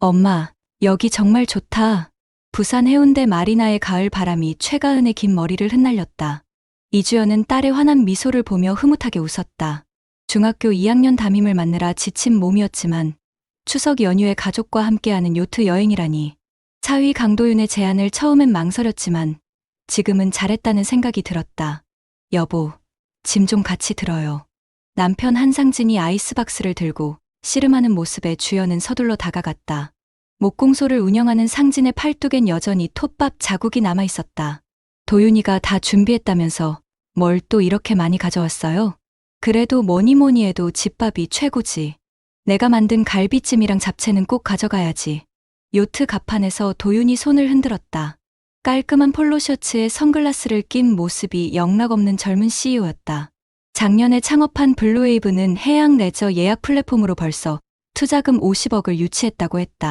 엄마, 여기 정말 좋다. 부산 해운대 마리나의 가을 바람이 최가은의 긴 머리를 흩날렸다. 이주연은 딸의 환한 미소를 보며 흐뭇하게 웃었다. 중학교 2학년 담임을 맡느라 지친 몸이었지만 추석 연휴에 가족과 함께하는 요트 여행이라니 차위 강도윤의 제안을 처음엔 망설였지만 지금은 잘했다는 생각이 들었다. 여보, 짐 좀 같이 들어요. 남편 한상진이 아이스박스를 들고 씨름하는 모습에 주연은 서둘러 다가갔다. 목공소를 운영하는 상진의 팔뚝엔 여전히 톱밥 자국이 남아 있었다. 도윤이가 다 준비했다면서 뭘 또 이렇게 많이 가져왔어요? 그래도 뭐니 뭐니 해도 집밥이 최고지. 내가 만든 갈비찜이랑 잡채는 꼭 가져가야지. 요트 갑판에서 도윤이 손을 흔들었다. 깔끔한 폴로 셔츠에 선글라스를 낀 모습이 영락없는 젊은 CEO였다. 작년에 창업한 블루웨이브는 해양 레저 예약 플랫폼으로 벌써 투자금 50억을 유치했다고 했다.